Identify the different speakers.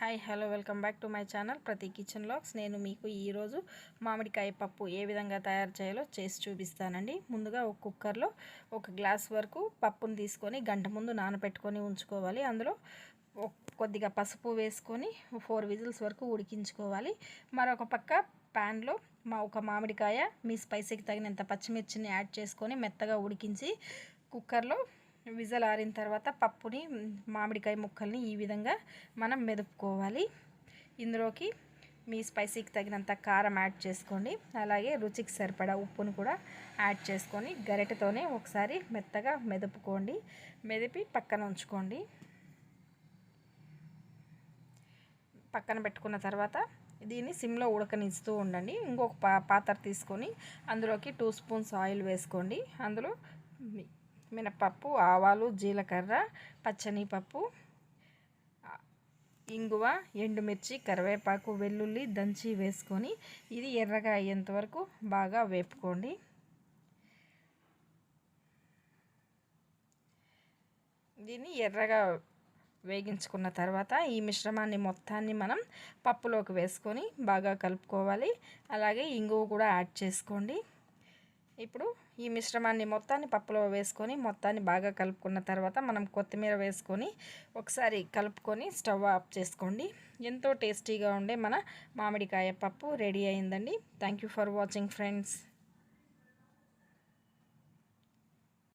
Speaker 1: Hi hello welcome back to my channel Prathi kitchen lakhs. నేను మీకు ఈరోజు మామిడికాయ పప్పు ఏ విధంగా తయారు చేయాలో చేసి చూపిస్తానండి. ముందుగా ఒక కుక్కర్లో ఒక గ్లాస్ వరకు పప్పును తీసుకొని గంట ముందు నానబెట్టుకొని ఉంచుకోవాలి. అందులో కొద్దిగా పసుపు వేసుకొని ఫోర్ విజిల్స్ వరకు ఉడికించుకోవాలి. మరొక పక్క ప్యాన్లో మా ఒక మామిడికాయ మీ స్పైసీకి తగినంత పచ్చిమిర్చిని యాడ్ చేసుకొని మెత్తగా ఉడికించి కుక్కర్లో విజల్ ఆరిన తర్వాత పప్పుని మామిడికాయ ముక్కల్ని ఈ విధంగా మనం మెదుపుకోవాలి. ఇందులోకి మీ స్పైసీకి తగినంత కారం యాడ్ చేసుకోండి. అలాగే రుచికి సరిపడా ఉప్పును కూడా యాడ్ చేసుకొని గరిటెతోనే ఒకసారి మెత్తగా మెదుపుకోండి. మెదిపి పక్కన ఉంచుకోండి. పక్కన పెట్టుకున్న తర్వాత దీన్ని సిమ్లో ఉడకనిస్తూ ఉండండి. ఇంకొక పా పాత్ర తీసుకొని అందులోకి టూ స్పూన్స్ ఆయిల్ వేసుకోండి. అందులో మినపప్పు ఆవాలు జీలకర్ర పచ్చని పప్పు ఇంగువ ఎండుమిర్చి కరివేపాకు వెల్లుల్లి దంచి వేసుకొని ఇది ఎర్రగా అయ్యేంత వరకు బాగా వేపుకోండి. దీన్ని ఎర్రగా వేగించుకున్న తర్వాత ఈ మిశ్రమాన్ని మొత్తాన్ని మనం పప్పులోకి వేసుకొని బాగా కలుపుకోవాలి. అలాగే ఇంగువ కూడా యాడ్ చేసుకోండి. ఇప్పుడు ఈ మిశ్రమాన్ని మొత్తాన్ని పప్పులో వేసుకొని మొత్తాన్ని బాగా కలుపుకున్న తర్వాత మనం కొత్తిమీర వేసుకొని ఒకసారి కలుపుకొని స్టవ్ ఆఫ్ చేసుకోండి. ఎంతో టేస్టీగా ఉండే మన మామిడికాయ పప్పు రెడీ అయిందండి. Thank you for watching friends